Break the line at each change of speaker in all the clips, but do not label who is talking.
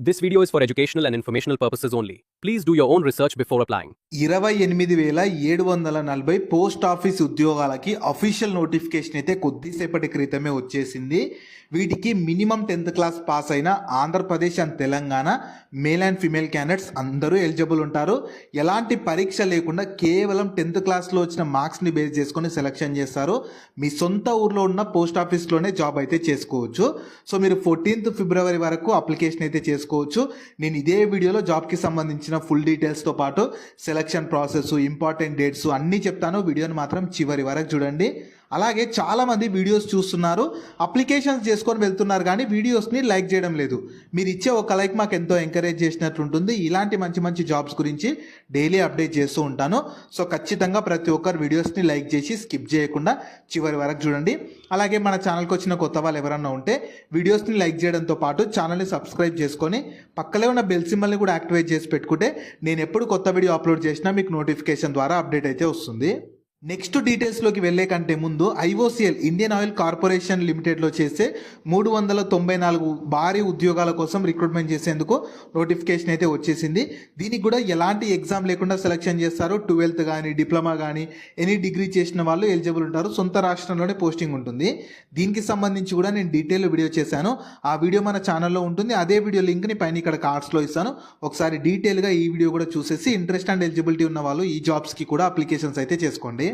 This video is for educational and informational purposes only. Please do your own research before applying.
ఇరవై ఎనిమిది వేల ఏడు వందల నలభై పోస్ట్ ఆఫీస్ ఉద్యోగాలకి అఫీషియల్ నోటిఫికేషన్ అయితే కొద్దిసేపటి క్రితమే వచ్చేసింది. వీటికి మినిమం టెన్త్ క్లాస్ పాస్ అయిన Andhra Pradesh and Telangana male and female candidates అందరూ ఎలిజిబుల్ ఉంటారు. ఎలాంటి పరీక్ష లేకుండా కేవలం టెన్త్ క్లాస్లో వచ్చిన మార్క్స్ని బేస్ చేసుకొని సెలెక్షన్ చేస్తారు. మీ సొంత ఊర్లో ఉన్న పోస్ట్ ఆఫీస్లోనే జాబ్ అయితే చేసుకోవచ్చు. సో మీరు ఫోర్టీన్త్ ఫిబ్రవరి వరకు అప్లికేషన్ అయితే చేసుకోవచ్చు. నేను ఇదే వీడియోలో జాబ్కి సంబంధించిన ఫుల్ డీటెయిల్స్తో పాటు సెలక్షన్ ప్రాసెస్ ఇంపార్టెంట్ డేట్స్ అన్నీ చెప్తాను. వీడియోని మాత్రం చివరి వరకు చూడండి. అలాగే చాలామంది వీడియోస్ చూస్తున్నారు అప్లికేషన్స్ చేసుకొని వెళ్తున్నారు కానీ వీడియోస్ని లైక్ చేయడం లేదు. మీరు ఇచ్చే ఒక లైక్ మాకు ఎంతో ఎంకరేజ్ చేసినట్టు ఉంటుంది. ఇలాంటి మంచి మంచి జాబ్స్ గురించి డైలీ అప్డేట్ చేస్తూ ఉంటాను. సో ఖచ్చితంగా ప్రతి ఒక్కరు వీడియోస్ని లైక్ చేసి స్కిప్ చేయకుండా చివరి వరకు చూడండి. అలాగే మన ఛానల్కి వచ్చిన కొత్త వాళ్ళు ఎవరన్నా ఉంటే వీడియోస్ని లైక్ చేయడంతో పాటు ఛానల్ని సబ్స్క్రైబ్ చేసుకొని పక్కనే ఉన్న బెల్ సింబల్ని కూడా యాక్టివేట్ చేసి పెట్టుకుంటే నేను ఎప్పుడు కొత్త వీడియో అప్లోడ్ చేసినా మీకు నోటిఫికేషన్ ద్వారా అప్డేట్ అయితే వస్తుంది. నెక్స్ట్ డీటెయిల్స్లోకి వెళ్ళే కంటే ముందు ఐఓసిఎల్ ఇండియన్ ఆయిల్ కార్పొరేషన్ లిమిటెడ్లో చేసే మూడు వందల తొంభై నాలుగు భారీ ఉద్యోగాల కోసం రిక్రూట్మెంట్ చేసేందుకు నోటిఫికేషన్ అయితే వచ్చేసింది. దీనికి కూడా ఎలాంటి ఎగ్జామ్ లేకుండా సెలెక్షన్ చేస్తారు. ట్వెల్త్ కానీ డిప్లొమా కానీ ఎనీ డిగ్రీ చేసిన వాళ్ళు ఎలిజిబుల్ ఉంటారు. సొంత రాష్ట్రంలోనే పోస్టింగ్ ఉంటుంది. దీనికి సంబంధించి కూడా నేను డీటెయిల్ వీడియో చేశాను. ఆ వీడియో మన ఛానల్లో ఉంటుంది. అదే వీడియో లింక్ని పైన ఇక్కడ కార్డ్స్లో ఇస్తాను. ఒకసారి డీటెయిల్గా ఈ వీడియో కూడా చూసేసి ఇంట్రెస్ట్ అండ్ ఎలిజిబిలిటీ ఉన్న వాళ్ళు ఈ జాబ్స్కి కూడా అప్లికేషన్స్ అయితే చేసుకోండి.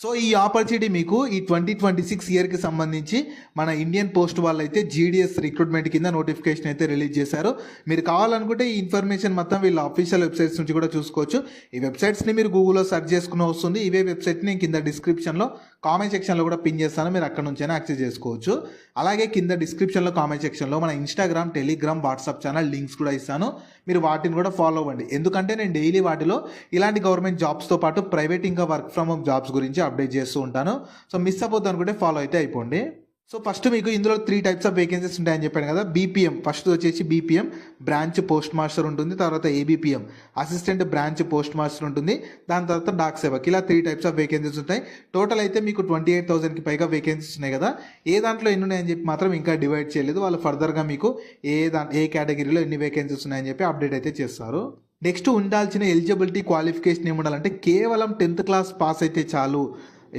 సో ఈ ఆపర్చునిటీ మీకు ఈ ట్వంటీ ట్వంటీ సిక్స్ ఇయర్కి సంబంధించి మన ఇండియన్ పోస్ట్ వాళ్ళు అయితే జీడిఎస్ రిక్రూట్మెంట్ కింద నోటిఫికేషన్ అయితే రిలీజ్ చేశారు. మీరు కావాలనుకుంటే ఈ ఇన్ఫర్మేషన్ మొత్తం వీళ్ళ అఫీషియల్ వెబ్సైట్స్ నుంచి కూడా చూసుకోవచ్చు. ఈ వెబ్సైట్స్ని మీరు గూగుల్లో సెర్చ్ చేసుకుని వస్తుంది ఇవే వెబ్సైట్ని కింద డిస్క్రిప్షన్లో కామెంట్ సెక్షన్లో కూడా పిన్ చేస్తాను. మీరు అక్కడ నుంచైనా యాక్సెస్ చేసుకోవచ్చు. అలాగే కింద డిస్క్రిప్షన్లో కామెంట్ సెక్షన్లో మన Instagram Telegram WhatsApp channel links కూడా ఇస్తాను. మీరు వాటిని కూడా ఫాలో అవ్వండి. ఎందుకంటే నేను డైలీ వాటిలో ఇలాంటి గవర్నమెంట్ జాబ్స్తో పాటు ప్రైవేట్ ఇంకా వర్క్ ఫ్రమ్ హోమ్ జాబ్స్ గురించి అప్డేట్ చేస్తూ ఉంటాను. సో మిస్ అవ్వద్దు అనుకుంటే ఫాలో అయితే అయిపోండి. సో ఫస్ట్ మీకు ఇందులో త్రీ టైప్స్ ఆఫ్ వేకెన్సీస్ ఉంటాయని చెప్పాను కదా బీపీఎం ఫస్ట్ వచ్చేసి బీపీఎం బ్రాంచ్ పోస్ట్ మాస్టర్ ఉంటుంది తర్వాత ABPM assistant branch post master ఉంటుంది దాని తర్వాత డాక్ సేవక్ ఇలా త్రీ టైప్స్ ఆఫ్ వేకెన్సీస్ ఉంటాయి. టోటల్ అయితే మీకు ట్వంటీ ఎయిట్ థౌసండ్కి పైగా వేకెన్సీస్ ఉన్నాయి కదా. ఏ దాంట్లో ఎన్ని ఉన్నాయని చెప్పి మాత్రం ఇంకా డివైడ్ చేయలేదు. వాళ్ళు ఫర్దర్గా మీకు ఏ దా ఏ కేటగిరీలో ఎన్ని వేకెన్సీస్ ఉన్నాయని చెప్పి అప్డేట్ అయితే చేస్తారు. నెక్స్ట్ ఉండాల్సిన ఎలిజిబిలిటీ క్వాలిఫికేషన్ ఏమి ఉండాలంటే కేవలం టెన్త్ క్లాస్ పాస్ అయితే చాలు.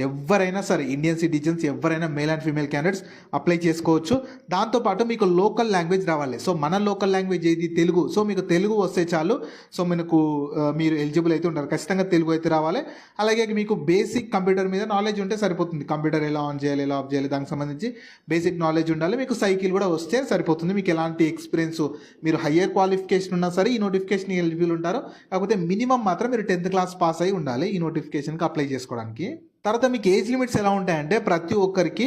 ఎవరైనా సరే ఇండియన్ సిటిజన్స్ ఎవరైనా male and female candidates apply చేసుకోవచ్చు. దాంతోపాటు మీకు లోకల్ లాంగ్వేజ్ రావాలి. సో మన లోకల్ లాంగ్వేజ్ ఏది? తెలుగు. సో మీకు తెలుగు వస్తే చాలు. సో మనకు మీరు ఎలిజిబుల్ అయితే ఉంటారు. ఖచ్చితంగా తెలుగు అయితే రావాలి. అలాగే మీకు బేసిక్ కంప్యూటర్ మీద నాలెడ్జ్ ఉంటే సరిపోతుంది. కంప్యూటర్ ఎలా ఆన్ చేయాలి ఎలా ఆఫ్ చేయాలి దానికి సంబంధించి బేసిక్ నాలెడ్జ్ ఉండాలి. మీకు సైకిల్ కూడా వస్తే సరిపోతుంది. మీకు ఎలాంటి ఎక్స్పీరియన్స్ మీరు హయ్యర్ క్వాలిఫికేషన్ ఉన్నా సరే ఈ నోటిఫికేషన్ ఎలిజిబుల్ ఉంటారు. కాకపోతే మినిమం మాత్రం మీరు టెన్త్ క్లాస్ పాస్ అయి ఉండాలి ఈ నోటిఫికేషన్కి అప్లై చేసుకోవడానికి. తర్వాత మీకు ఏజ్ లిమిట్స్ ఎలా ఉంటాయంటే ప్రతి ఒక్కరికి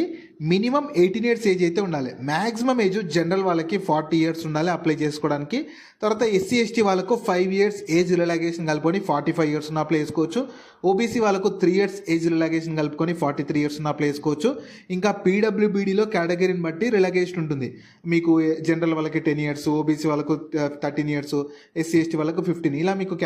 మినిమం ఎయిటీన్ ఇయర్స్ ఏజ్ అయితే ఉండాలి. మ్యాక్సిమం ఏజ్ జనరల్ వాళ్ళకి ఫార్టీ ఇయర్స్ ఉండాలి అప్లై చేసుకోవడానికి. తర్వాత ఎస్సీ ఎస్టీ వాళ్ళకు ఫైవ్ ఇయర్స్ ఏజ్ రిలాగేషన్ కలుపుకొని ఫార్టీ ఫైవ్ ఇయర్స్ ఉన్న అప్లై చేసుకోవచ్చు. ఓబీసీ వాళ్ళకు త్రీ ఇయర్స్ ఏజ్ రిలాగేషన్ కలుపుకొని ఫార్టీ త్రీ ఇయర్స్ ఉన్న అప్లై చేసుకోవచ్చు. ఇంకా పీడబ్ల్యూబీడీలో కేటగిరీని బట్టి రిలాగేషన్ ఉంటుంది. మీకు జనరల్ వాళ్ళకి టెన్ ఇయర్స్ ఓబీసీ వాళ్ళకు థర్టీన్ ఇయర్స్ ఎస్సీ ఎస్టీ వాళ్ళకు ఫిఫ్టీన్. ఇలా మీకు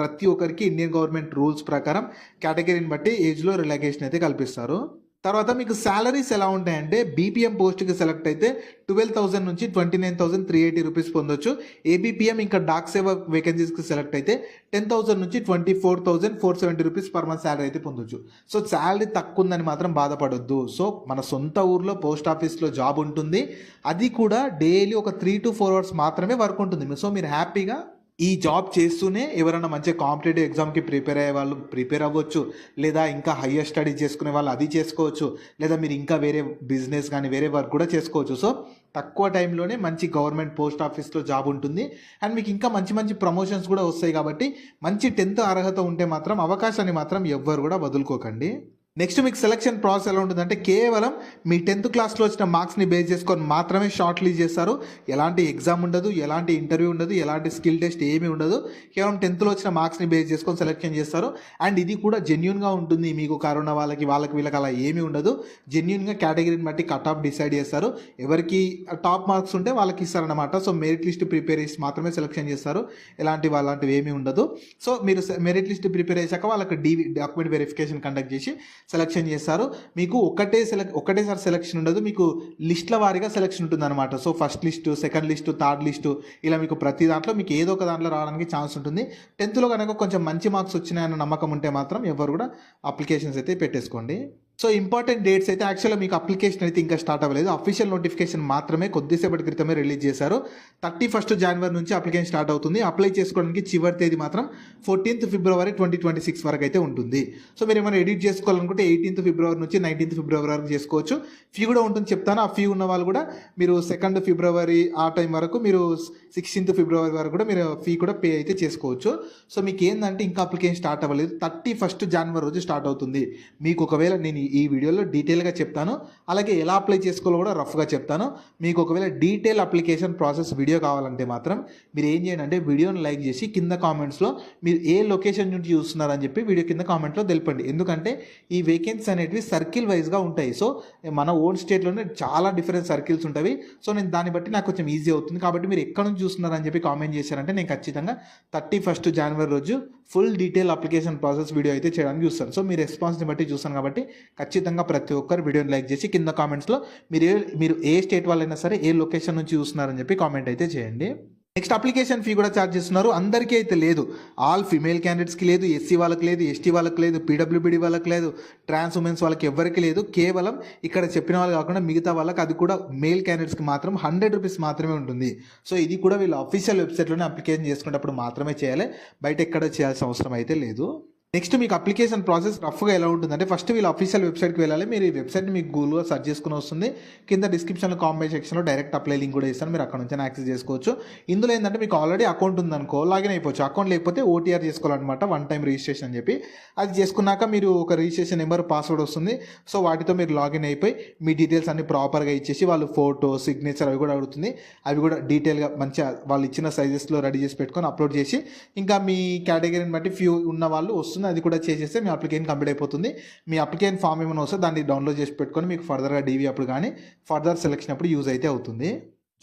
ప్రతి ఒక్కరికి ఇండియన్ గవర్నమెంట్ రూల్స్ ప్రకారం కేటగిరీని బట్టి ఏజ్లో రిలాగేషన్ అయితే కల్పిస్తారు. తర్వాత మీకు శాలరీస్ ఎలా ఉంటాయంటే బీపీఎం పోస్ట్కి సెలెక్ట్ అయితే ట్వెల్వ్ థౌసండ్ నుంచి twenty nine thousand three eighty rupees పొందొచ్చు ఏబీపీఎం ఇంకా డాక్ సేవ వేకెన్సీస్కి సెలెక్ట్ అయితే టెన్ థౌసండ్ నుంచి twenty four thousand four seventy rupees per month salary అయితే పొందొచ్చు. సో శాలరీ తక్కువ ఉందని మాత్రం బాధపడొద్దు. సో మన సొంత ఊర్లో పోస్ట్ ఆఫీస్లో జాబ్ ఉంటుంది. అది కూడా డైలీ ఒక త్రీ టు ఫోర్ అవర్స్ మాత్రమే వర్క్ ఉంటుంది. సో మీరు హ్యాపీగా ఈ జాబ్ చేస్తూనే ఎవరైనా మంచి కాంపిటేటివ్ ఎగ్జామ్కి ప్రిపేర్ అయ్యే వాళ్ళు ప్రిపేర్ అవ్వచ్చు. లేదా ఇంకా హయ్యర్ స్టడీ చేసుకునే వాళ్ళు అది చేసుకోవచ్చు. లేదా మీరు ఇంకా వేరే బిజినెస్ కానీ వేరే వర్క్ కూడా చేసుకోవచ్చు. సో తక్కువ టైంలోనే మంచి గవర్నమెంట్ పోస్ట్ ఆఫీస్లో జాబ్ ఉంటుంది. అండ్ మీకు ఇంకా మంచి మంచి ప్రమోషన్స్ కూడా వస్తాయి కాబట్టి మంచి టెన్త్ అర్హత ఉంటే మాత్రం అవకాశాన్ని మాత్రం ఎవ్వరు కూడా వదులుకోకండి. నెక్స్ట్ మీకు సెలక్షన్ ప్రాసెస్ ఎలా ఉంటుందంటే కేవలం మీ టెన్త్ క్లాస్లో వచ్చిన మార్క్స్ని బేస్ చేసుకొని మాత్రమే షార్ట్ లీజ్ చేస్తారు. ఎలాంటి ఎగ్జామ్ ఉండదు ఎలాంటి ఇంటర్వ్యూ ఉండదు ఎలాంటి స్కిల్ టెస్ట్ ఏమీ ఉండదు. కేవలం టెన్త్లో వచ్చిన మార్క్స్ని బేస్ చేసుకొని సెలెక్షన్ చేస్తారు. అండ్ ఇది కూడా జెన్యున్గా ఉంటుంది. మీకు కరోనా వాళ్ళకి వాళ్ళకి వీళ్ళకి అలా ఏమీ ఉండదు. జెన్యున్గా కేటగిరీని బట్టి కట్ ఆఫ్ డిసైడ్ చేస్తారు. ఎవరికి టాప్ మార్క్స్ ఉంటే వాళ్ళకి ఇస్తారనమాట సో మెరిట్ లిస్ట్ ప్రిపేర్ చేసి మాత్రమే సెలెక్షన్ చేస్తారు. ఎలాంటి అలాంటివి ఏమీ ఉండదు. సో మీరు మెరిట్ లిస్ట్ ప్రిపేర్ చేశాక వాళ్ళకి డీ డాక్యుమెంట్ వెరిఫికేషన్ కండక్ట్ చేసి సెలెక్షన్ చేస్తారు. మీకు ఒకటే సెలెక్ ఒకటేసారి సెలెక్షన్ ఉండదు. మీకు లిస్ట్ల వారీగా సెలెక్షన్ ఉంటుంది అనమాట so first list second list third list ఇలా మీకు ప్రతి దాంట్లో మీకు ఏదో ఒక దాంట్లో రావడానికి ఛాన్స్ ఉంటుంది. టెన్త్లో కనుక కొంచెం మంచి మార్క్స్ వచ్చినాయన్న నమ్మకం ఉంటే మాత్రం ఎవరు కూడా అప్లికేషన్స్ అయితే పెట్టేసుకోండి. సో ఇంపార్టెంట్ డేట్స్ అయితే యాక్చువల్గా మీకు అప్లికేషన్ అయితే ఇంకా స్టార్ట్ అవ్వలేదు. అఫీషియల్ నోటిఫికేషన్ మాత్రమే కొద్దిసేపటి క్రితమే రిలీజ్ చేశారు. థర్టీ ఫస్ట్ జనవరి నుంచి అప్లికేషన్ స్టార్ట్ అవుతుంది. అప్లై చేసుకోవడానికి చివరి తేదీ మాత్రం fourteenth February twenty twenty six వరకు అయితే ఉంటుంది. సో మీరు ఏమైనా ఎడిట్ చేసుకోవాలనుకుంటే ఎయిటీన్త్ ఫిబ్రవరి నుంచి నైన్టీన్త్ ఫిబ్రవరి వరకు చేసుకోవచ్చు. ఫీ కూడా ఉంటుంది చెప్తాను. ఆ ఫీ ఉన్న వాళ్ళు కూడా మీరు సెకండ్ ఫిబ్రవరి ఆ టైం వరకు మీరు సిక్స్టీన్త్ ఫిబ్రవరి వరకు కూడా మీరు ఫీ కూడా పే అయితే చేసుకోవచ్చు. సో మీకు ఏంటంటే ఇంకా అప్లికేషన్ స్టార్ట్ అవ్వలేదు. థర్టీ ఫస్ట్ జనవరి రోజు స్టార్ట్ అవుతుంది. మీకు ఒకవేళ నేను ఈ వీడియోలో డీటెయిల్గా చెప్తాను. అలాగే ఎలా అప్లై చేసుకోవాలో కూడా రఫ్గా చెప్తాను. మీకు ఒకవేళ డీటెయిల్ అప్లికేషన్ ప్రాసెస్ వీడియో కావాలంటే మాత్రం మీరు ఏం చేయండి అంటే వీడియోని లైక్ చేసి కింద కామెంట్స్లో మీరు ఏ లొకేషన్ నుంచి చూస్తున్నారని చెప్పి వీడియో కింద కామెంట్లో తెలపండి. ఎందుకంటే ఈ వేకెన్సీ అనేటివి సర్కిల్ వైజ్గా ఉంటాయి. సో మన ఓన్ స్టేట్లోనే చాలా డిఫరెంట్ సర్కిల్స్ ఉంటాయి. సో నేను దాన్ని బట్టి నాకు కొంచెం ఈజీ అవుతుంది. కాబట్టి మీరు ఎక్కడ నుంచి చూస్తున్నారని చెప్పి కామెంట్ చేశారంటే నేను ఖచ్చితంగా థర్టీ ఫస్ట్ జనవరి రోజు full detail application process video అయితే చేయడానికి చూస్తాను. సో మీ రెస్పాన్స్ని బట్టి చూస్తాను కాబట్టి ఖచ్చితంగా ప్రతి ఒక్కరు వీడియోని లైక్ చేసి కింద కామెంట్స్లో మీరు ఏ మీరు ఏ స్టేట్ వాళ్ళైనా సరే ఏ లొకేషన్ నుంచి చూస్తున్నారని చెప్పి కామెంట్ అయితే చేయండి. నెక్స్ట్ అప్లికేషన్ ఫీ కూడా ఛార్జ్ చేస్తున్నారు. అందరికీ అయితే లేదు. ఆల్ ఫిమేల్ క్యాండిడేట్స్కి లేదు ఎస్సీ వాళ్ళకి లేదు ఎస్టీ వాళ్ళకి లేదు పీడబ్ల్యూబీడీ వాళ్ళకి లేదు ట్రాన్స్ ఉమెన్స్ వాళ్ళకి ఎవరికి లేదు. కేవలం ఇక్కడ చెప్పిన వాళ్ళు కాకుండా మిగతా వాళ్ళకి అది కూడా మేల్ క్యాండిడేట్స్కి మాత్రం హండ్రెడ్ రూపీస్ మాత్రమే ఉంటుంది. సో ఇది కూడా వీళ్ళు అఫీషియల్ వెబ్సైట్లోనే అప్లికేషన్ చేసుకునేటప్పుడు మాత్రమే చేయాలి. బయట ఎక్కడ చేయాల్సిన అవసరం అయితే లేదు. నెక్స్ట్ మీకు అప్లికేషన్ ప్రాసెస్ రఫ్గా ఎలా ఉంటుందంటే ఫస్ట్ వీళ్ళు అఫీషియల్ వెబ్సైట్కి వెళ్ళాలి. మీరు ఈ వెబ్సైట్ని మీకు గూగుల్గా సెర్చ్ చేసుకుని వస్తుంది. కింద డిస్క్రిప్షన్లో కామెంట్ సెక్షన్లో డైరెక్ట్ అప్లై లింక్ కూడా ఇస్తాను. మీరు అక్కడ నుంచి యాక్సెస్ చేసుకోవచ్చు. ఇందులో ఏంటంటే మీకు ఆల్రెడీ అకౌంట్ ఉందనుకో లాగిన్ అయిపోవచ్చు. అకౌంట్ లేకపోతే ఓటీఆర్ చేసుకోవాలన్నమాట వన్ టైం రిజిస్ట్రేషన్ అని చెప్పి. అది చేసుకున్నాక మీరు ఒక రిజిస్ట్రేషన్ నెంబర్ పాస్వర్డ్ వస్తుంది. సో వాటితో మీరు లాగిన్ అయిపోయి మీ డీటెయిల్స్ అన్ని ప్రాపర్గా ఇచ్చేసి వాళ్ళు ఫోటో సిగ్నేచర్ అవి కూడా అడుగుతుంది. అవి కూడా డీటెయిల్గా మంచిగా వాళ్ళు ఇచ్చిన సైజెస్లో రెడీ చేసి పెట్టుకొని అప్లోడ్ చేసి ఇంకా మీ కేటగిరీని బట్టి ఫ్యూ ఉన్న వాళ్ళు వస్తుంది అది కూడా చేసేస్తే మీ అప్లికేషన్ కంప్లీట్ అయిపోతుంది. మీ అప్లికేషన్ ఫామ్ ఏమైనా వస్తే దాన్ని డౌన్లోడ్ చేసి పెట్టుకొని మీకు ఫర్దర్గా డీవీ అప్పుడు కానీ ఫర్దర్ సెలెక్షన్ అప్పుడు యూజ్ అయితే అవుతుంది.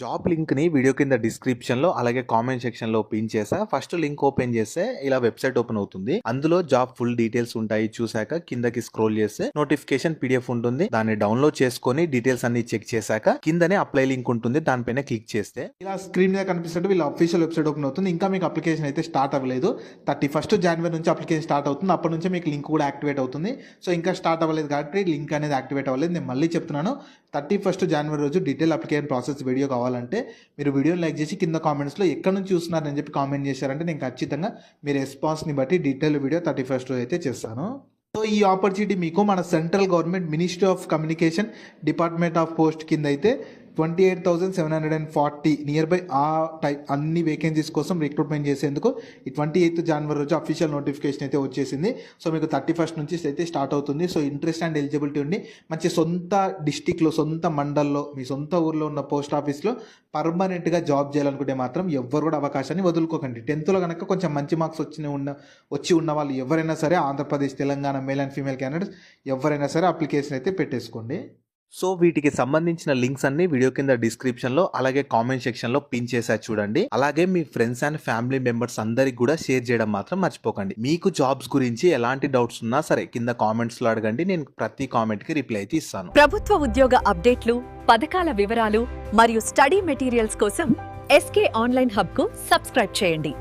జాబ్ లింక్ని వీడియో కింద డిస్క్రిప్షన్లో అలాగే కామెంట్ సెక్షన్లో పిన్ చేసా ఫస్ట్ లింక్ ఓపెన్ చేస్తే ఇలా వెబ్సైట్ ఓపెన్ అవుతుంది. అందులో జాబ్ ఫుల్ డీటెయిల్స్ ఉంటాయి చూసాక కిందకి స్క్రోల్ చేస్తే నోటిఫికేషన్ పీడిఎఫ్ ఉంటుంది. దాన్ని డౌన్లోడ్ చేసుకొని డీటెయిల్స్ అన్ని చెక్ చేశాక కిందనే అప్లై లింక్ ఉంటుంది. దానిపైన క్లిక్ చేస్తే ఇలా స్క్రీన్ మీద కనిపిస్తుంటే వీళ్ళ అఫీషియల్ వెబ్సైట్ ఓపెన్ అవుతుంది. ఇంకా మీకు అప్లికేషన్ అయితే స్టార్ట్ అవ్వలేదు. థర్టీ ఫస్ట్ జనవరి నుంచి అప్లికేషన్ స్టార్ట్ అవుతుంది. అప్పటి నుంచి మీకు లింక్ కూడా యాక్టివేట్ అవుతుంది. సో ఇంకా స్టార్ట్ అవ్వలేదు కాబట్టి లింక్ అనేది యాక్టివేట్ అవ్వలేదు. నేను మళ్ళీ చెప్తున్నాను. థర్టీ ఫస్ట్ జనవరి రోజు డీటెయిల్ అప్లికేషన్ ప్రాసెస్ వీడియో కావాలంటే మీరు వీడియోని లైక్ చేసి కింద కామెంట్స్లో ఎక్కడ నుంచి చూస్తున్నారని చెప్పి కామెంట్ చేశారంటే నేను ఖచ్చితంగా మీ రెస్పాన్స్ని బట్టి డీటెయిల్ వీడియో థర్టీ ఫస్ట్ రోజు అయితే చేస్తాను. సో ఈ ఆపర్చునిటీ మీకు మన central government ministry of communication department of post కింద అయితే twenty eight thousand seven hundred and forty nearby ఆ టైప్ అన్ని వేకెన్సీస్ కోసం రిక్రూట్మెంట్ చేసేందుకు ఈ ట్వంటీ ఎయిత్ జనవరి రోజు అఫీషియల్ నోటిఫికేషన్ అయితే వచ్చేసింది. సో మీకు థర్టీ ఫస్ట్ నుంచి అయితే స్టార్ట్ అవుతుంది. సో ఇంట్రెస్ట్ అండ్ ఎలిజిబిలిటీ ఉండి మంచి సొంత డిస్టిక్లో సొంత మండల్లో మీ సొంత ఊర్లో ఉన్న పోస్ట్ ఆఫీస్లో పర్మనెంట్గా జాబ్ చేయాలనుకుంటే మాత్రం ఎవ్వరు కూడా అవకాశాన్ని వదులుకోకండి. టెన్త్లో కనుక కొంచెం మంచి మార్క్స్ వచ్చిన ఉన్న వచ్చి ఉన్న వాళ్ళు ఎవరైనా సరే Andhra Pradesh Telangana male and female candidates ఎవరైనా సరే అప్లికేషన్ అయితే పెట్టేసుకోండి. సో వీటికి సంబంధించిన లింక్స్ అన్ని వీడియో కింద డిస్క్రిప్షన్లో అలాగే కామెంట్ సెక్షన్లో పిన్ చేసా చూడండి. అలాగే మీ ఫ్రెండ్స్ అండ్ ఫ్యామిలీ మెంబర్స్ అందరికి కూడా షేర్ చేయడం మాత్రం మర్చిపోకండి. మీకు జాబ్స్ గురించి ఎలాంటి డౌట్స్ ఉన్నా సరే కింద కామెంట్స్లో అడగండి. నేను ప్రతి కామెంట్కి రిప్లై అయితే ఇస్తాను.
ప్రభుత్వ ఉద్యోగ అప్డేట్లు పథకాల వివరాలు మరియు స్టడీ మెటీరియల్స్ కోసం ఎస్కే ఆన్లైన్ హబ్కు సబ్స్క్రైబ్ చేయండి.